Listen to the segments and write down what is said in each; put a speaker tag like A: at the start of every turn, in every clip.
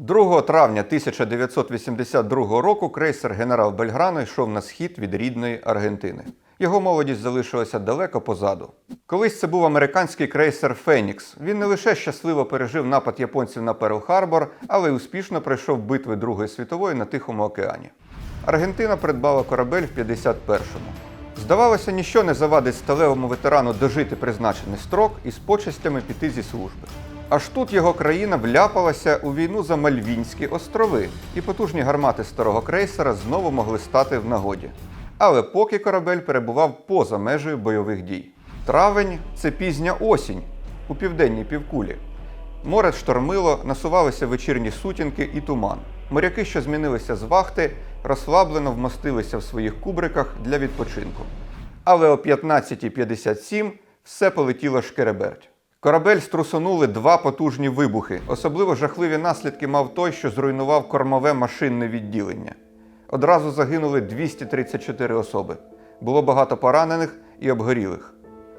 A: 2 травня 1982 року крейсер генерал Бельграно йшов на схід від рідної Аргентини. Його молодість залишилася далеко позаду. Колись це був американський крейсер Фенікс. Він не лише щасливо пережив напад японців на Перл-Харбор, але й успішно пройшов битви Другої світової на Тихому океані. Аргентина придбала корабель в 51-му. Здавалося, ніщо не завадить сталевому ветерану дожити призначений строк і з почестями піти зі служби. Аж тут його країна вляпалася у війну за Мальвінські острови, і потужні гармати старого крейсера знову могли стати в нагоді. Але поки корабель перебував поза межею бойових дій. Травень це пізня осінь у південній півкулі. Море штормило, насувалися вечірні сутінки і туман. Моряки, що змінилися з вахти, розслаблено вмостилися в своїх кубриках для відпочинку. Але о 15.57 все полетіло шкереберть. Корабель струсонули два потужні вибухи. Особливо жахливі наслідки мав той, що зруйнував кормове машинне відділення. Одразу загинули 234 особи. Було багато поранених і обгорілих.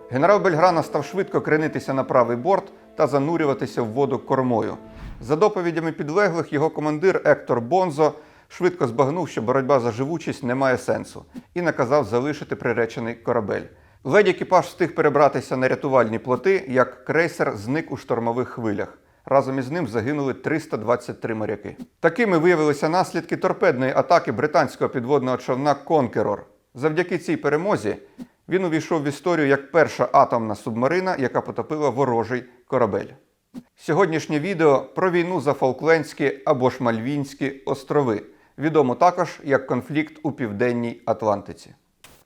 A: Генерал Бельграна став швидко кренитися на правий борт та занурюватися в воду кормою. За доповідями підлеглих, його командир Ектор Бонзо швидко збагнув, що боротьба за живучість не має сенсу, і наказав залишити приречений корабель. Ледь екіпаж встиг перебратися на рятувальні плоти, як крейсер зник у штормових хвилях. Разом із ним загинули 323 моряки. Такими виявилися наслідки торпедної атаки британського підводного човна Конкерор. Завдяки цій перемозі він увійшов в історію як перша атомна субмарина, яка потопила ворожий корабель. Сьогоднішнє відео про війну за Фолклендські або ж Мальвінські острови, відомо також як конфлікт у південній Атлантиці.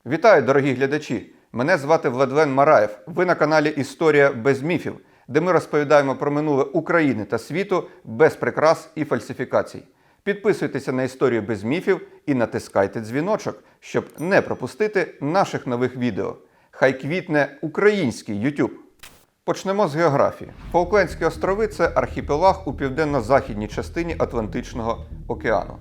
A: Вітаю, дорогі глядачі! Мене звати Владлен Мараєв. Ви на каналі Історія без міфів, де ми розповідаємо про минуле України та світу без прикрас і фальсифікацій. Підписуйтеся на історію без міфів і натискайте дзвіночок, щоб не пропустити наших нових відео. Хай квітне український YouTube. Почнемо з географії. Фолклендські острови це архіпелаг у південно-західній частині Атлантичного океану.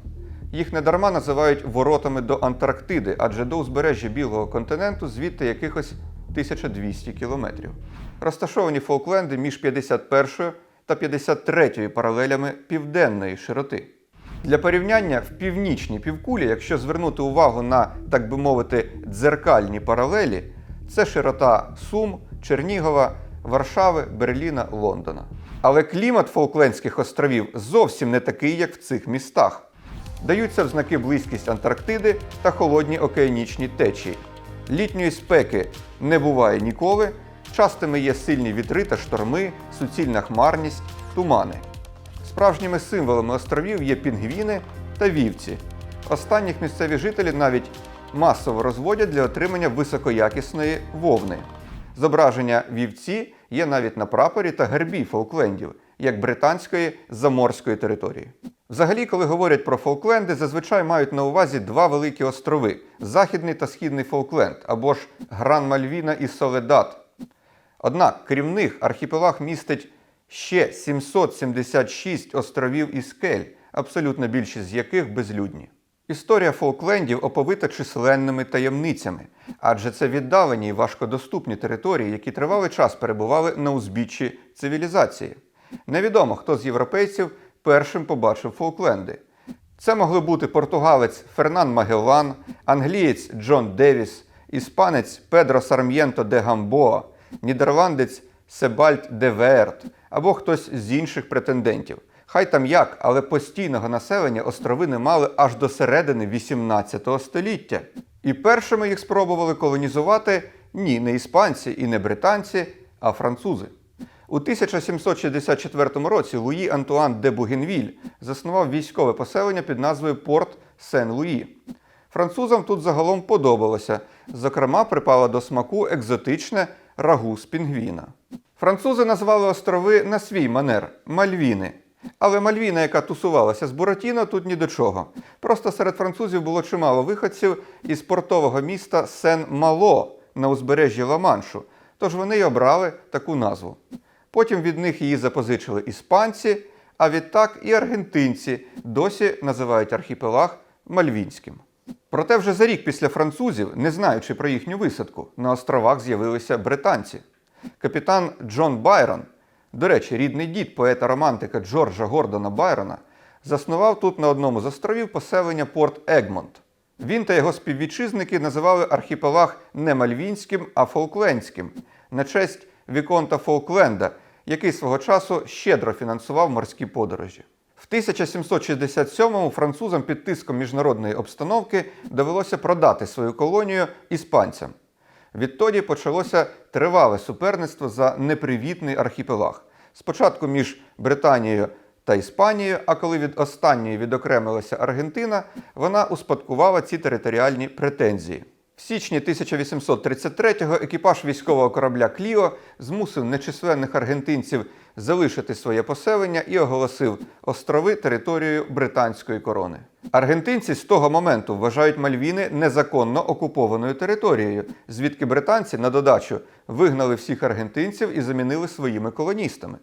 A: Їх недарма називають воротами до Антарктиди, адже до узбережжя Білого континенту звідти якихось 1200 кілометрів. Розташовані Фолкленди між 51 та 53 паралелями південної широти. Для порівняння в північній півкулі, якщо звернути увагу на, так би мовити, дзеркальні паралелі, це широта Сум, Чернігова, Варшави, Берліна, Лондона. Але клімат Фолклендських островів зовсім не такий, як в цих містах. Даються в знаки близькість Антарктиди та холодні океанічні течії. Літньої спеки не буває ніколи. Частими є сильні вітри та шторми, суцільна хмарність, тумани. Справжніми символами островів є пінгвіни та вівці. Останніх місцеві жителі навіть масово розводять для отримання високоякісної вовни. Зображення вівці є навіть на прапорі та гербі Фолклендів, як британської заморської території. Взагалі, коли говорять про Фолкленди, зазвичай мають на увазі два великі острови Західний та Східний Фолкленд або ж Гран Мальвіна і Соледат. Однак, крім них, архіпелаг містить ще 776 островів і скель, абсолютна більшість з яких безлюдні. Історія Фолклендів оповита численними таємницями, адже це віддалені і важкодоступні території, які тривалий час перебували на узбіччі цивілізації. Невідомо, хто з європейців першим побачив Фолкленди. Це могли бути португалець Фернан Магеллан, англієць Джон Девіс, іспанець Педро Сарм'єнто де Гамбоа, нідерландець Себальд де Верт або хтось з інших претендентів. Хай там як, але постійного населення острови не мали аж до середини 18 століття. І першими їх спробували колонізувати ні, не іспанці і не британці, а французи. У 1764 році Луї Антуан де Бугенвіль заснував військове поселення під назвою Порт Сен-Луї. Французам тут загалом подобалося, зокрема, припало до смаку екзотичне рагу з пінгвіна. Французи назвали острови на свій манер Мальвіни. Але Мальвіна, яка тусувалася з Буратіно, тут ні до чого. Просто серед французів було чимало виходців із портового міста Сен-Мало на узбережжі Ла-Маншу, тож вони й обрали таку назву. Потім від них її запозичили іспанці, а відтак і аргентинці досі називають архіпелаг Мальвінським. Проте вже за рік після французів, не знаючи про їхню висадку, на островах з'явилися британці. Капітан Джон Байрон, до речі, рідний дід поета-романтика Джорджа Гордона Байрона, заснував тут на одному з островів поселення Порт Егмонт. Він та його співвітчизники називали архіпелаг не Мальвінським, а Фолклендським на честь Віконта Фолкленда, який свого часу щедро фінансував морські подорожі. В 1767-му французам під тиском міжнародної обстановки довелося продати свою колонію іспанцям. Відтоді почалося тривале суперництво за непривітний архіпелаг. Спочатку між Британією та Іспанією, а коли від останньої відокремилася Аргентина, вона успадкувала ці територіальні претензії. В січні 1833-го екіпаж військового корабля Кліо змусив нечисленних аргентинців залишити своє поселення і оголосив острови територією британської корони. Аргентинці з того моменту вважають Мальвіни незаконно окупованою територією, звідки британці на додачу вигнали всіх аргентинців і замінили своїми колоністами.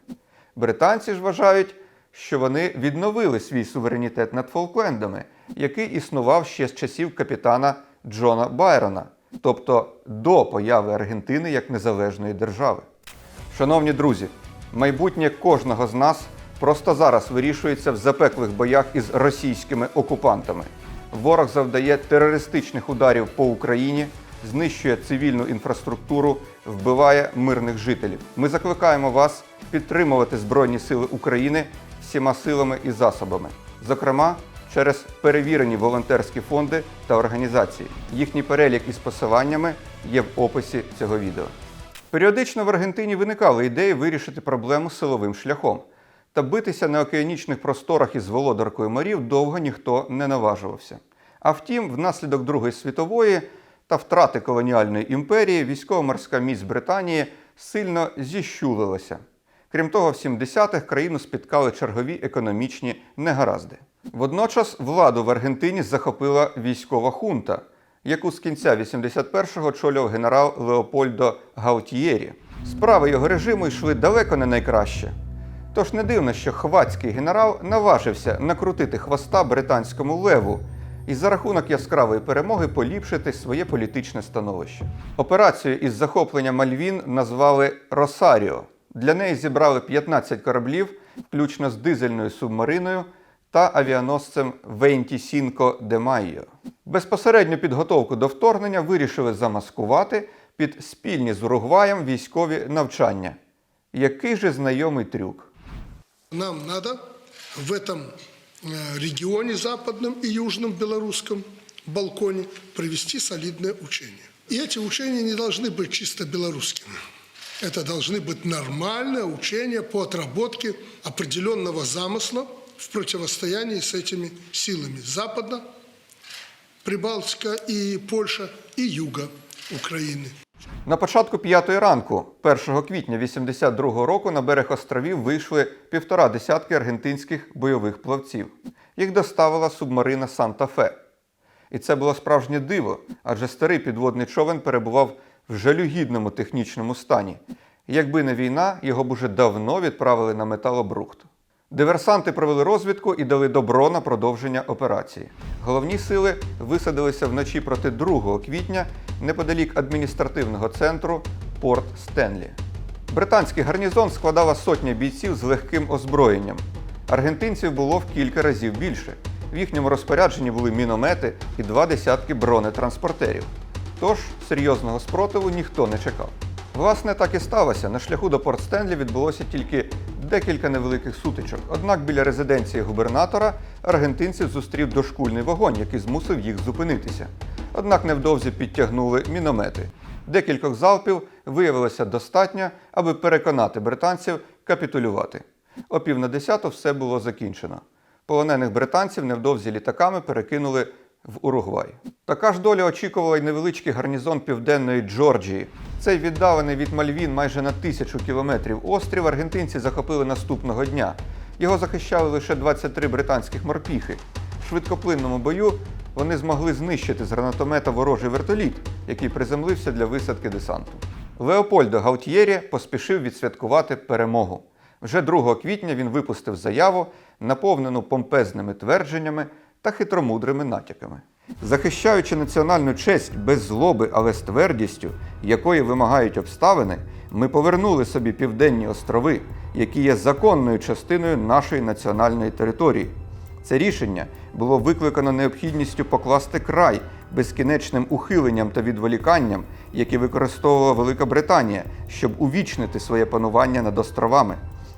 A: Британці ж вважають, що вони відновили свій суверенітет над Фолклендами, який існував ще з часів капітана Джона Байрона, тобто до появи Аргентини як незалежної держави. Шановні друзі, майбутнє кожного з нас просто зараз вирішується в запеклих боях із російськими окупантами. Ворог завдає терористичних ударів по Україні, знищує цивільну інфраструктуру, вбиває мирних жителів. Ми закликаємо вас підтримувати Збройні Сили України всіма силами і засобами, зокрема через перевірені волонтерські фонди та організації. Їхній перелік із посиланнями є в описі цього відео. Періодично в Аргентині виникали ідеї вирішити проблему силовим шляхом. Та битися на океанічних просторах із володаркою морів довго ніхто не наважувався. А втім, внаслідок Другої світової та втрати колоніальної імперії військово-морська міць Британії сильно зіщулилася. Крім того, в 70-х країну спіткали чергові економічні негаразди. Водночас владу в Аргентині захопила військова хунта, яку з кінця 81-го очолював генерал Леопольдо Гаутієрі. Справи його режиму йшли далеко не найкраще. Тож не дивно, що хвацький генерал наважився накрутити хвоста британському леву і за рахунок яскравої перемоги поліпшити своє політичне становище. Операцію із захоплення Мальвін назвали Росаріо. Для неї зібрали 15 кораблів, включно з дизельною субмариною та авіаносцем Вейнтісінко де Майо. Безпосередню підготовку до вторгнення вирішили замаскувати під спільні з Уругваєм військові навчання. Який же знайомий трюк?
B: Нам надо в этом э, регионе западном и южном белорусском балконе провести солидное учение. И эти учения не должны быть чисто белорусскими. Это должны быть нормальные учения по отработке определенного замысла в противостоянии с этими силами Запада, Прибалтика и Польша и Юга Украины.
A: На початку п'ятої ранку, 1 квітня 82-го року, на берег островів вийшли півтора десятки аргентинських бойових плавців. Їх доставила субмарина Санта-Фе. І це було справжнє диво, адже старий підводний човен перебував в жалюгідному технічному стані. Якби не війна, його б уже давно відправили на металобрухт. Диверсанти провели розвідку і дали добро на продовження операції. Головні сили висадилися вночі проти 2 квітня неподалік адміністративного центру Порт Стенлі. Британський гарнізон складала сотня бійців з легким озброєнням. Аргентинців було в кілька разів більше. В їхньому розпорядженні були міномети і два десятки бронетранспортерів. Тож серйозного спротиву ніхто не чекав. Власне, так і сталося. На шляху до Порт Стенлі відбулося тільки декілька невеликих сутичок. Однак біля резиденції губернатора аргентинців зустрів дошкульний вогонь, який змусив їх зупинитися. Однак невдовзі підтягнули міномети. Декількох залпів виявилося достатньо, аби переконати британців капітулювати. О пів на десяту все було закінчено. Полонених британців невдовзі літаками перекинули в Уругвай. Така ж доля очікувала й невеличкий гарнізон південної Джорджії. Цей віддалений від Мальвін майже на тисячу кілометрів острів аргентинці захопили наступного дня. Його захищали лише 23 британських морпіхи. В швидкоплинному бою вони змогли знищити з гранатомета ворожий вертоліт, який приземлився для висадки десанту. Леопольдо Гаутьєрі поспішив відсвяткувати перемогу. Вже 2 квітня він випустив заяву, наповнену помпезними твердженнями та хитромудрими натяками. Захищаючи національну честь без злоби, але з твердістю, якої вимагають обставини, ми повернули собі південні острови, які є законною частиною нашої національної території. Це рішення було викликано необхідністю покласти край безкінечним ухиленням та відволіканням, які використовувала Велика Британія, щоб увічнити своє панування над островами.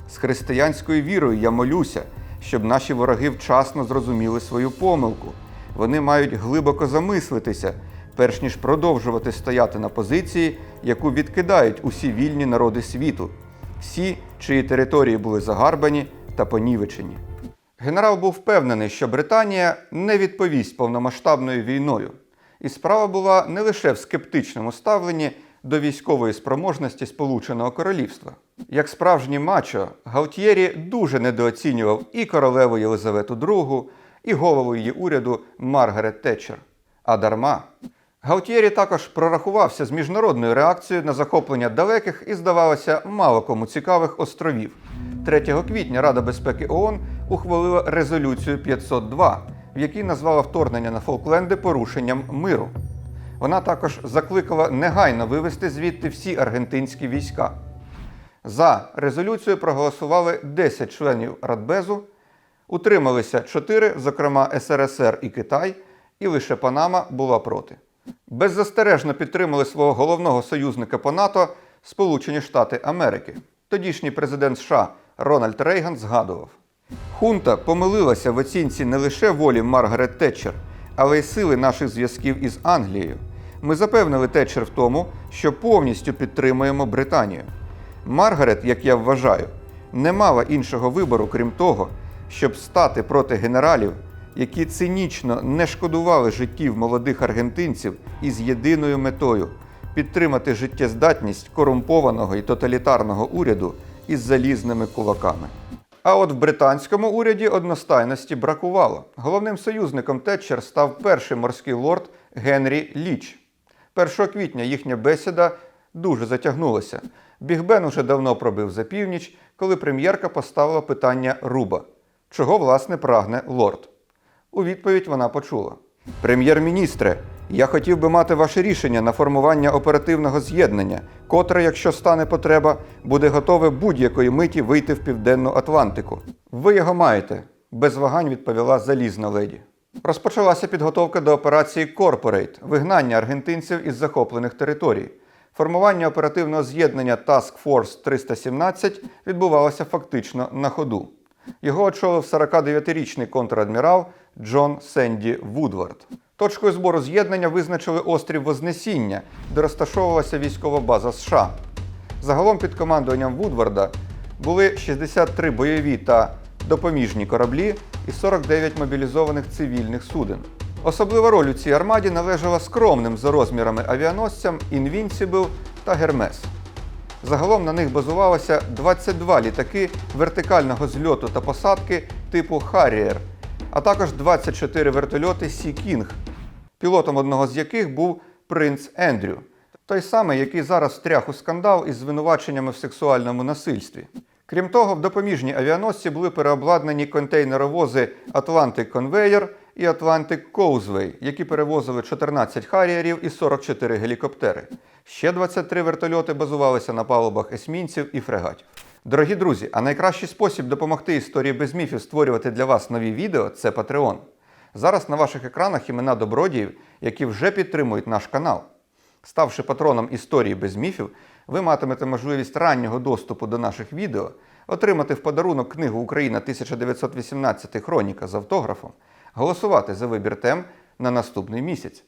A: З християнською вірою я молюся, щоб наші вороги вчасно зрозуміли свою помилку. Вони мають глибоко замислитися, перш ніж продовжувати стояти на позиції, яку відкидають усі вільні народи світу, всі, чиї території були загарбані та понівечені. Генерал був впевнений, що Британія не відповість повномасштабною війною. І справа була не лише в скептичному ставленні до військової спроможності Сполученого Королівства. Як справжній мачо, Галтьєрі дуже недооцінював і королеву Єлизавету II, і голову її уряду Маргарет Тетчер. А дарма. Галтьєрі також прорахувався з міжнародною реакцією на захоплення далеких і, здавалося, мало кому цікавих островів. 3 квітня Рада безпеки ООН ухвалила резолюцію 502, в якій назвала вторгнення на Фолкленди порушенням миру. Вона також закликала негайно вивести звідти всі аргентинські війська. За резолюцію проголосували 10 членів Радбезу, утрималися 4, зокрема СРСР і Китай, і лише Панама була проти. Беззастережно підтримали свого головного союзника по НАТО Сполучені Штати Америки. Тодішній президент США Рональд Рейган згадував: Хунта помилилася в оцінці не лише волі Маргарет Тетчер, але й сили наших зв'язків із Англією. Ми запевнили Тетчер в тому, що повністю підтримуємо Британію. Маргарет, як я вважаю, не мала іншого вибору, крім того, щоб стати проти генералів, які цинічно не шкодували життів молодих аргентинців із єдиною метою підтримати життєздатність корумпованого і тоталітарного уряду із залізними кулаками. А от в британському уряді одностайності бракувало. Головним союзником Тетчер став перший морський лорд Генрі Ліч. 1 квітня їхня бесіда дуже затягнулася. Біг Бен уже давно пробив за північ, коли прем'єрка поставила питання Руба, чого власне прагне лорд. У відповідь вона почула: Прем'єр-міністре, я хотів би мати ваше рішення на формування оперативного з'єднання, котре, якщо стане потреба, буде готове будь-якої миті вийти в південну Атлантику. Ви його маєте, без вагань відповіла залізна леді. Розпочалася підготовка до операції Корпорейт вигнання аргентинців із захоплених територій. Формування оперативного з'єднання Task Force 317 відбувалося фактично на ходу. Його очолив 49-річний контрадмірал Джон Сенді Вудвард. Точкою збору з'єднання визначили острів Вознесіння, де розташовувалася військова база США. Загалом під командуванням Вудварда були 63 бойові та допоміжні кораблі і 49 мобілізованих цивільних суден. Особлива роль у цій армаді належала скромним за розмірами авіаносцям Invincible та Гермес. Загалом на них базувалося 22 літаки вертикального зльоту та посадки типу Harrier, а також 24 вертольоти Sea King, пілотом одного з яких був принц Ендрю, той самий, який зараз встряг у скандал із звинуваченнями в сексуальному насильстві. Крім того, в допоміжній авіаносці були переобладнані контейнеровози Atlantic Conveyor і Atlantic Causeway, які перевозили 14 харіерів і 44 гелікоптери. Ще 23 вертольоти базувалися на палубах есмінців і фрегатів. Дорогі друзі, а найкращий спосіб допомогти історії без міфів створювати для вас нові відео це Patreon. Зараз на ваших екранах імена добродіїв, які вже підтримують наш канал. Ставши патроном історії без міфів, ви матимете можливість раннього доступу до наших відео, отримати в подарунок книгу Україна 1918 хроніка з автографом, голосувати за вибір тем на наступний місяць.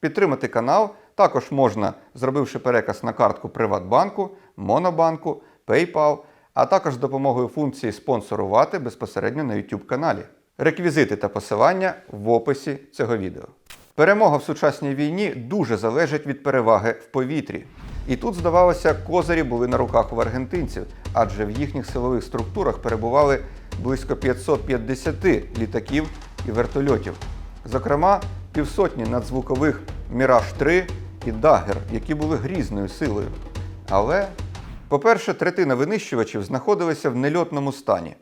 A: Підтримати канал також можна, зробивши переказ на картку Приватбанку, Монобанку, PayPal, а також з допомогою функції спонсорувати безпосередньо на YouTube каналі. Реквізити та посилання в описі цього відео. Перемога в сучасній війні дуже залежить від переваги в повітрі. І тут, здавалося, козирі були на руках у аргентинців, адже в їхніх силових структурах перебували близько 550 літаків і вертольотів. Зокрема, півсотні надзвукових Міраж 3 і Дагер, які були грізною силою. Але, по-перше, третина винищувачів знаходилися в нельотному стані.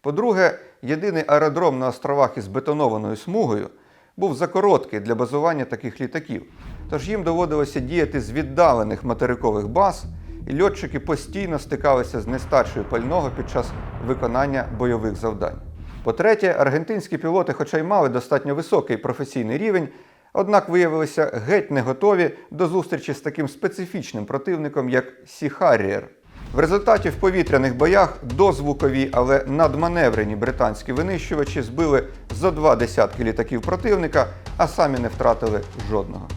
A: По-друге, єдиний аеродром на островах із бетонованою смугою був закороткий для базування таких літаків. Тож їм доводилося діяти з віддалених материкових баз, і льотчики постійно стикалися з нестачею пального під час виконання бойових завдань. По-третє, аргентинські пілоти, хоча й мали достатньо високий професійний рівень, однак виявилися геть не готові до зустрічі з таким специфічним противником, як Сі Харріер. В результаті в повітряних боях дозвукові, але надманеврені британські винищувачі збили зо два десятки літаків противника, а самі не втратили жодного.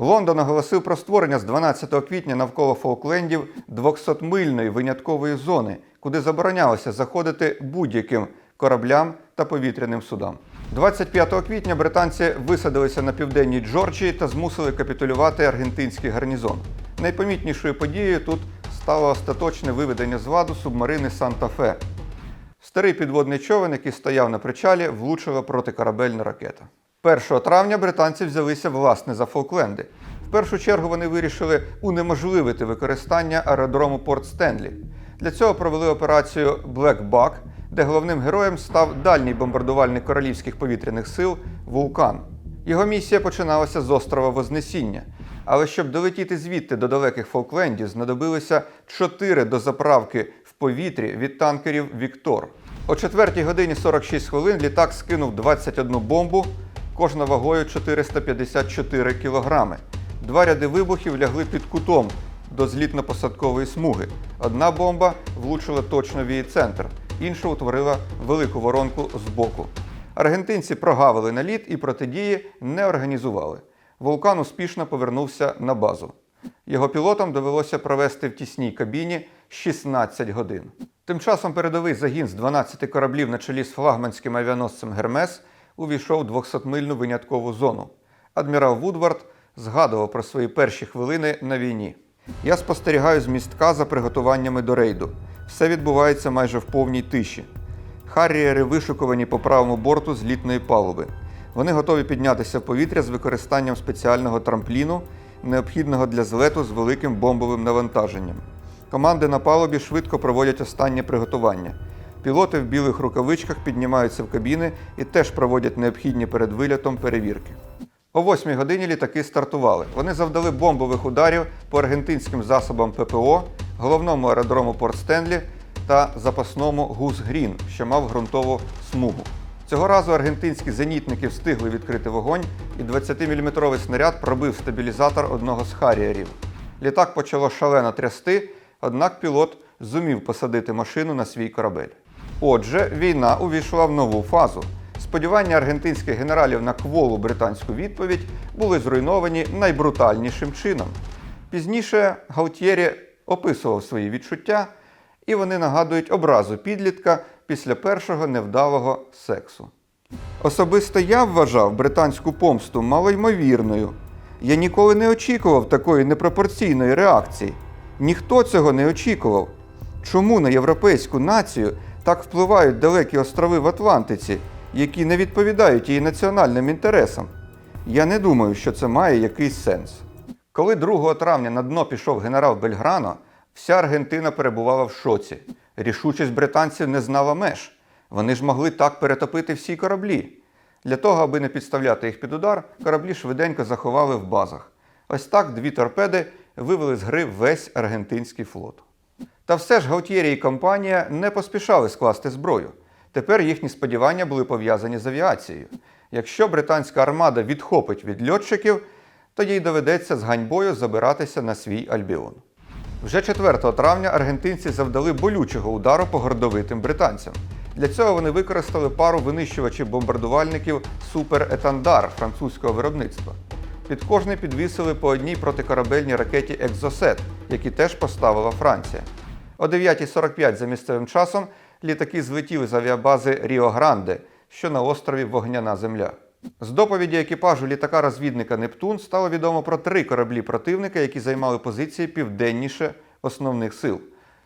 A: Лондон оголосив про створення з 12 квітня навколо Фолклендів 200-мильної виняткової зони, куди заборонялося заходити будь-яким кораблям та повітряним судам. 25 квітня британці висадилися на південній Джорджії та змусили капітулювати аргентинський гарнізон. Найпомітнішою подією тут стало остаточне виведення з ладу субмарини Санта-Фе. Старий підводний човен, який стояв на причалі, влучила протикорабельна ракета. 1 травня британці взялися власне за Фолкленди. В першу чергу вони вирішили унеможливити використання аеродрому Порт Стенлі. Для цього провели операцію Black Buck, де головним героєм став дальній бомбардувальник королівських повітряних сил Вулкан. Його місія починалася з острова Вознесіння. Але щоб долетіти звідти до далеких Фолклендів, знадобилося чотири дозаправки в повітрі від танкерів Віктор. О 4 годині 46 хвилин літак скинув 21 бомбу, кожна вагою 454 кілограми. Два ряди вибухів лягли під кутом до злітно-посадкової смуги. Одна бомба влучила точно в її центр, інша утворила велику воронку збоку. Аргентинці прогавили наліт і протидії не організували. Вулкан успішно повернувся на базу. Його пілотам довелося провести в тісній кабіні 16 годин. Тим часом передовий загін з 12 кораблів на чолі з флагманським авіаносцем Гермес увійшов в 200-мильну виняткову зону. Адмірал Вудвард згадував про свої перші хвилини на війні. Я спостерігаю з містка за приготуваннями до рейду. Все відбувається майже в повній тиші. Харріери вишукувані по правому борту злітної палуби. Вони готові піднятися в повітря з використанням спеціального трампліну, необхідного для злету з великим бомбовим навантаженням. Команди на палубі швидко проводять останнє приготування. Пілоти в білих рукавичках піднімаються в кабіни і теж проводять необхідні перед вильотом перевірки. О 8 годині літаки стартували. Вони завдали бомбових ударів по аргентинським засобам ППО, головному аеродрому Порт Стенлі та запасному Гус Грін, що мав ґрунтову смугу. Цього разу аргентинські зенітники встигли відкрити вогонь, і 20-мм снаряд пробив стабілізатор одного з харіерів. Літак почало шалено трясти, однак пілот зумів посадити машину на свій корабель. Отже, війна увійшла в нову фазу. Сподівання аргентинських генералів на кволу британську відповідь були зруйновані найбрутальнішим чином. Пізніше Галтьєрі описував свої відчуття, і вони нагадують образу підлітка після першого невдалого сексу. Особисто я вважав британську помсту малоймовірною. Я ніколи не очікував такої непропорційної реакції. Ніхто цього не очікував. Чому на європейську націю так впливають далекі острови в Атлантиці, які не відповідають її національним інтересам? Я не думаю, що це має якийсь сенс. Коли 2 травня на дно пішов генерал Бельграно, вся Аргентина перебувала в шоці. Рішучість британців не знала меж. Вони ж могли так перетопити всі кораблі. Для того, аби не підставляти їх під удар, кораблі швиденько заховали в базах. Ось так дві торпеди вивели з гри весь аргентинський флот. Та все ж Гаутєрі і компанія не поспішали скласти зброю. Тепер їхні сподівання були пов'язані з авіацією. Якщо британська армада відхопить від льотчиків, то їй доведеться з ганьбою забиратися на свій Альбіон. Вже 4 травня аргентинці завдали болючого удару по гордовитим британцям. Для цього вони використали пару винищувачів бомбардувальників Супер Етандар французького виробництва. Під кожний підвісили по одній протикорабельній ракеті Екзосет, які теж поставила Франція. О 9.45 за місцевим часом літаки злетіли з авіабази Ріо Гранде, що на острові Вогняна Земля. З доповіді екіпажу літака-розвідника Нептун стало відомо про три кораблі противника, які займали позиції південніше основних сил.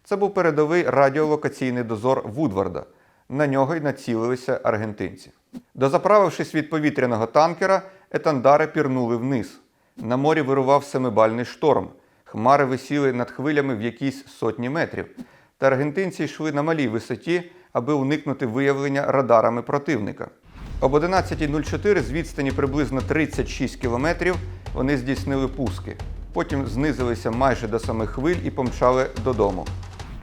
A: Це був передовий радіолокаційний дозор Вудварда. На нього й націлилися аргентинці. Дозаправившись від повітряного танкера, етандари пірнули вниз. На морі вирував семибальний шторм. Хмари висіли над хвилями в якісь сотні метрів. Та аргентинці йшли на малій висоті, аби уникнути виявлення радарами противника. Об 11.04 з відстані приблизно 36 кілометрів вони здійснили пуски. Потім знизилися майже до самих хвиль і помчали додому.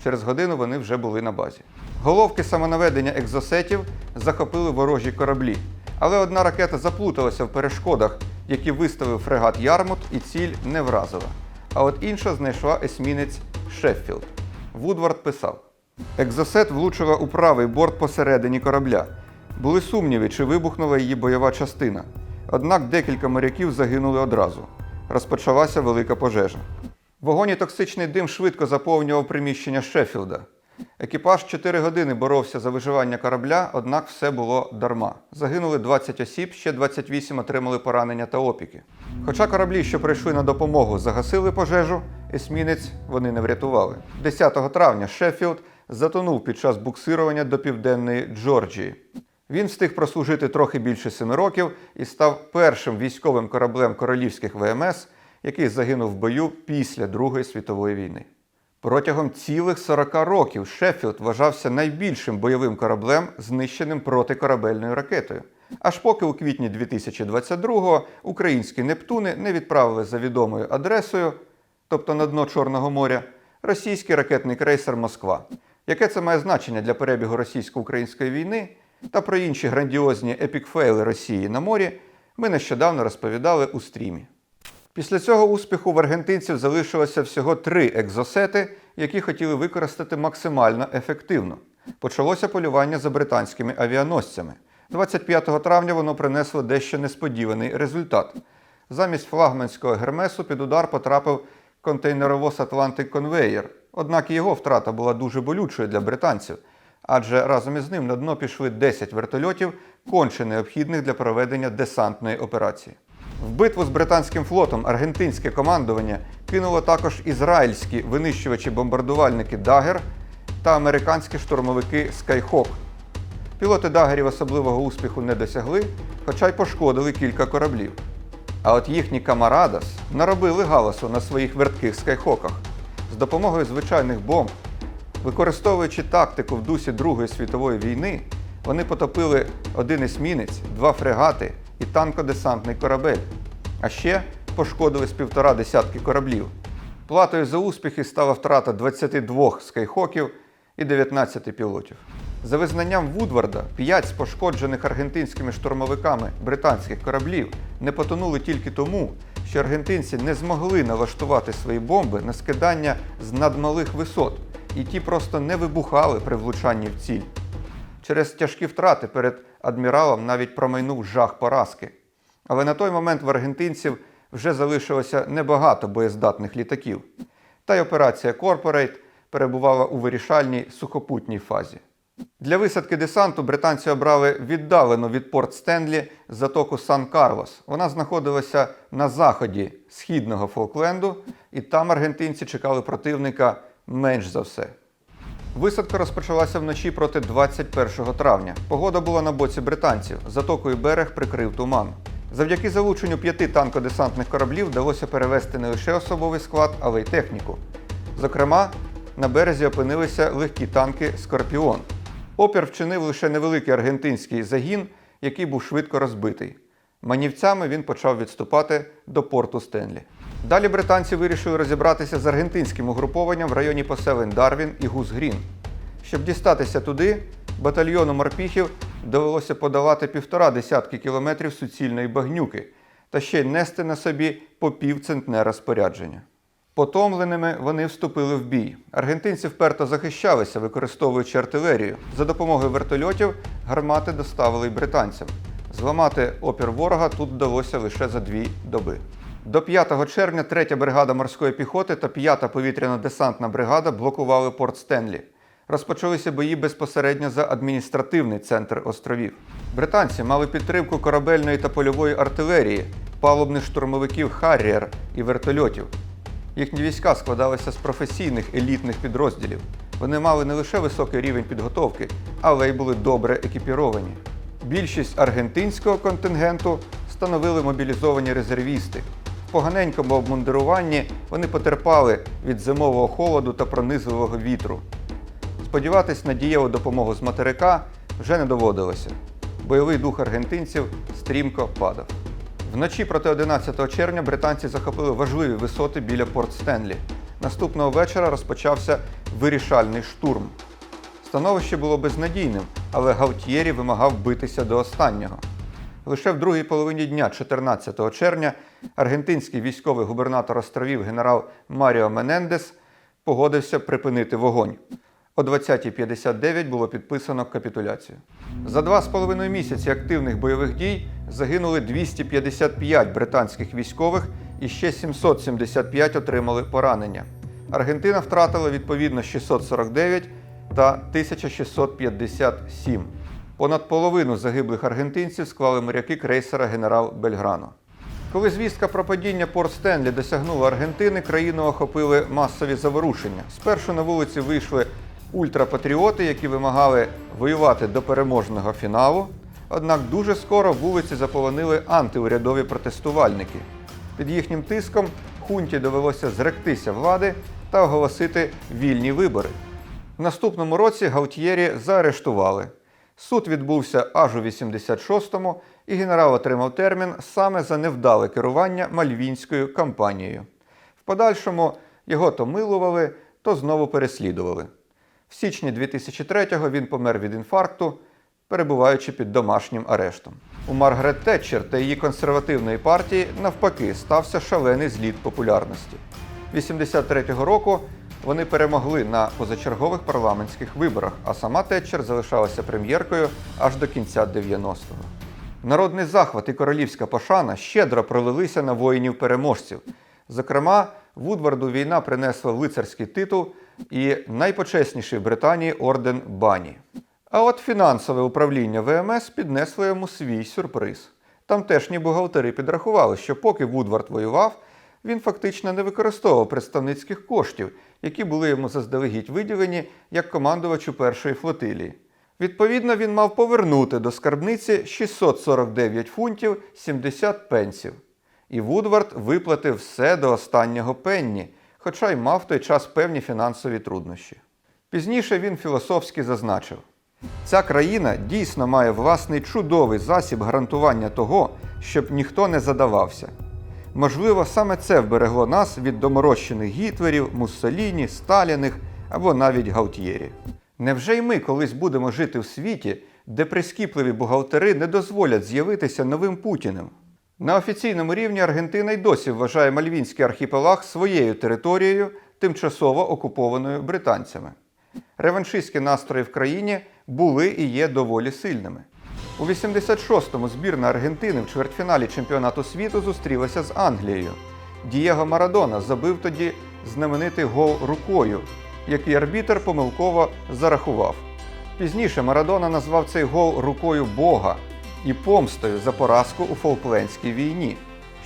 A: Через годину вони вже були на базі. Головки самонаведення екзосетів захопили ворожі кораблі, але одна ракета заплуталася в перешкодах, які виставив фрегат Ярмут, і ціль не вразила. А от інша знайшла есмінець Шеффілд. Вудвард писав: Екзосет влучила у правий борт посередині корабля. Були сумніви, чи вибухнула її бойова частина. Однак декілька моряків загинули одразу. Розпочалася велика пожежа. Вогонь і токсичний дим швидко заповнював приміщення Шеффілда. Екіпаж 4 години боровся за виживання корабля, однак все було дарма. Загинули 20 осіб, ще 28 отримали поранення та опіки. Хоча кораблі, що прийшли на допомогу, загасили пожежу, есмінець вони не врятували. 10 травня Шеффілд затонув під час буксирування до південної Джорджії. Він встиг прослужити трохи більше семи років і став першим військовим кораблем королівських ВМС, який загинув в бою після Другої світової війни. Протягом цілих 40 років Шеффілд вважався найбільшим бойовим кораблем, знищеним протикорабельною ракетою. Аж поки у квітні 2022-го українські Нептуни не відправили за відомою адресою, тобто на дно Чорного моря, російський ракетний крейсер Москва. Яке це має значення для перебігу російсько-української війни та про інші грандіозні епікфейли Росії на морі, ми нещодавно розповідали у стрімі. Після цього успіху в аргентинців залишилося всього три екзосети, які хотіли використати максимально ефективно. Почалося полювання за британськими авіаносцями. 25 травня воно принесло дещо несподіваний результат. Замість флагманського гермесу під удар потрапив контейнеровоз Atlantic Conveyor. Однак його втрата була дуже болючою для британців, адже разом із ним на дно пішли 10 вертольотів, конче необхідних для проведення десантної операції. В битву з британським флотом аргентинське командування кинуло також ізраїльські винищувачі-бомбардувальники Дагер та американські штурмовики Skyhawk. Пілоти дагерів особливого успіху не досягли, хоча й пошкодили кілька кораблів. А от їхні камарадас наробили галасу на своїх вертких скайхоках. З допомогою звичайних бомб, використовуючи тактику в дусі Другої світової війни, вони потопили один есмінець, два фрегати і танкодесантний корабель. А ще пошкодили з півтора десятки кораблів. Платою за успіхи стала втрата 22 скайхоків і 19 пілотів. За визнанням Вудварда, 5 з пошкоджених аргентинськими штурмовиками британських кораблів не потонули тільки тому, що аргентинці не змогли налаштувати свої бомби на скидання з надмалих висот, і ті просто не вибухали при влучанні в ціль. Через тяжкі втрати перед адміралом навіть промайнув жах поразки. Але на той момент в аргентинців вже залишилося небагато боєздатних літаків. Та й операція Корпорейт перебувала у вирішальній сухопутній фазі. Для висадки десанту британці обрали віддалену від порт Стенлі затоку Сан-Карлос. Вона знаходилася на заході східного Фолкленду, і там аргентинці чекали противника менш за все. Висадка розпочалася вночі проти 21 травня. Погода була на боці британців. Затокою берег прикрив туман. Завдяки залученню п'яти танкодесантних кораблів вдалося перевезти не лише особовий склад, але й техніку. Зокрема, на березі опинилися легкі танки Скорпіон. Опір вчинив лише невеликий аргентинський загін, який був швидко розбитий. Манівцями він почав відступати до порту Стенлі. Далі британці вирішили розібратися з аргентинським угрупованням в районі поселень Дарвін і Гус-Грін. Щоб дістатися туди, батальйону морпіхів довелося подолати півтора десятки кілометрів суцільної багнюки та ще й нести на собі по півцентнера спорядження. Потомленими вони вступили в бій. Аргентинці вперто захищалися, використовуючи артилерію. За допомогою вертольотів гармати доставили й британцям. Зламати опір ворога тут вдалося лише за дві доби. До 5 червня 3 бригада морської піхоти та 5 повітряно-десантна бригада блокували порт Стенлі. Розпочалися бої безпосередньо за адміністративний центр островів. Британці мали підтримку корабельної та польової артилерії, палубних штурмовиків Харріер і вертольотів. Їхні війська складалися з професійних елітних підрозділів. Вони мали не лише високий рівень підготовки, але й були добре екіпіровані. Більшість аргентинського контингенту становили мобілізовані резервісти. Поганенькому обмундируванні вони потерпали від зимового холоду та пронизливого вітру. Сподіватись на дієву допомогу з материка вже не доводилося. Бойовий дух аргентинців стрімко падав. Вночі проти 11 червня британці захопили важливі висоти біля Порт Стенлі. Наступного вечора розпочався вирішальний штурм. Становище було безнадійним, але Галтьєрі вимагав битися до останнього. Лише в другій половині дня, 14 червня, аргентинський військовий губернатор островів генерал Маріо Менендес погодився припинити вогонь. О 20.59 було підписано капітуляцію. За два з половиною місяці активних бойових дій загинули 255 британських військових і ще 775 отримали поранення. Аргентина втратила відповідно 649 та 1657. Понад половину загиблих аргентинців склали моряки крейсера генерал Бельграно. Коли звістка про падіння Порт Стенлі досягнула Аргентини, країну охопили масові заворушення. Спершу на вулиці вийшли ультрапатріоти, які вимагали воювати до переможного фіналу. Однак дуже скоро вулиці заполонили антиурядові протестувальники. Під їхнім тиском хунті довелося зректися влади та оголосити вільні вибори. В наступному році Галтьєрі заарештували. Суд відбувся аж у 86-му, і генерал отримав термін саме за невдале керування мальвінською кампанією. В подальшому його то милували, то знову переслідували. В січні 2003-го він помер від інфаркту, перебуваючи під домашнім арештом. У Маргарет Тетчер та її консервативної партії навпаки стався шалений зліт популярності. 83-го року вони перемогли на позачергових парламентських виборах, а сама Тетчер залишалася прем'єркою аж до кінця 90-го. Народний захват і королівська пошана щедро пролилися на воїнів-переможців. Зокрема, Вудварду війна принесла лицарський титул і найпочесніший в Британії орден Бані. А от фінансове управління ВМС піднесло йому свій сюрприз. Тамтешні бухгалтери підрахували, що поки Вудвард воював, він фактично не використовував представницьких коштів, які були йому заздалегідь виділені як командувачу першої флотилії. Відповідно, він мав повернути до скарбниці 649 фунтів 70 пенсів. І Вудвард виплатив все до останнього пенні, хоча й мав в той час певні фінансові труднощі. Пізніше він філософськи зазначив: ця країна дійсно має власний чудовий засіб гарантування того, щоб ніхто не задавався. Можливо, саме це вберегло нас від доморощених Гітлерів, Муссоліні, Сталіних або навіть Галтьєрі. Невже й ми колись будемо жити в світі, де прискіпливі бухгалтери не дозволять з'явитися новим Путіним? На офіційному рівні Аргентина й досі вважає Мальвінський архіпелаг своєю територією, тимчасово окупованою британцями. Реваншистські настрої в країні були і є доволі сильними. У 86-му збірна Аргентини в чвертьфіналі чемпіонату світу зустрілася з Англією. Дієго Марадона забив тоді знаменитий гол рукою, який арбітер помилково зарахував. Пізніше Марадона назвав цей гол рукою Бога і помстою за поразку у Фолклендській війні,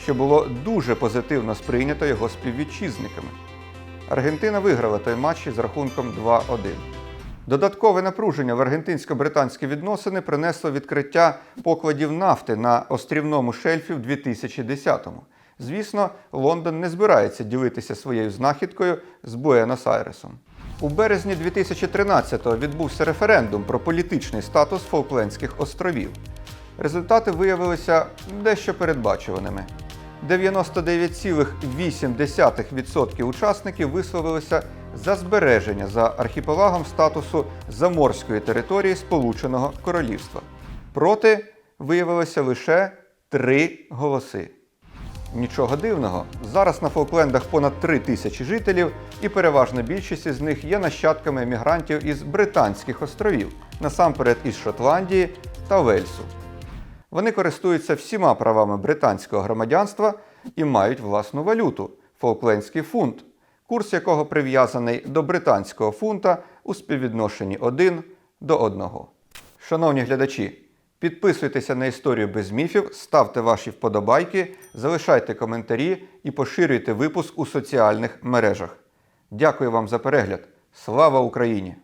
A: що було дуже позитивно сприйнято його співвітчизниками. Аргентина виграла той матч із рахунком 2-1. Додаткове напруження в аргентинсько-британські відносини принесло відкриття покладів нафти на острівному шельфі в 2010-му. Звісно, Лондон не збирається ділитися своєю знахідкою з Буенос-Айресом. У березні 2013-го відбувся референдум про політичний статус Фолклендських островів. Результати виявилися дещо передбачуваними. 99,8% учасників висловилися за збереження за архіпелагом статусу заморської території Сполученого Королівства. Проти виявилося лише три голоси. Нічого дивного, зараз на Фолклендах понад 3 тисячі жителів, і переважна більшість із них є нащадками емігрантів із Британських островів, насамперед із Шотландії та Вельсу. Вони користуються всіма правами британського громадянства і мають власну валюту фолклендський фунт, курс якого прив'язаний до британського фунта у співвідношенні 1 до 1. Шановні глядачі, підписуйтеся на історію без міфів, ставте ваші вподобайки, залишайте коментарі і поширюйте випуск у соціальних мережах. Дякую вам за перегляд. Слава Україні!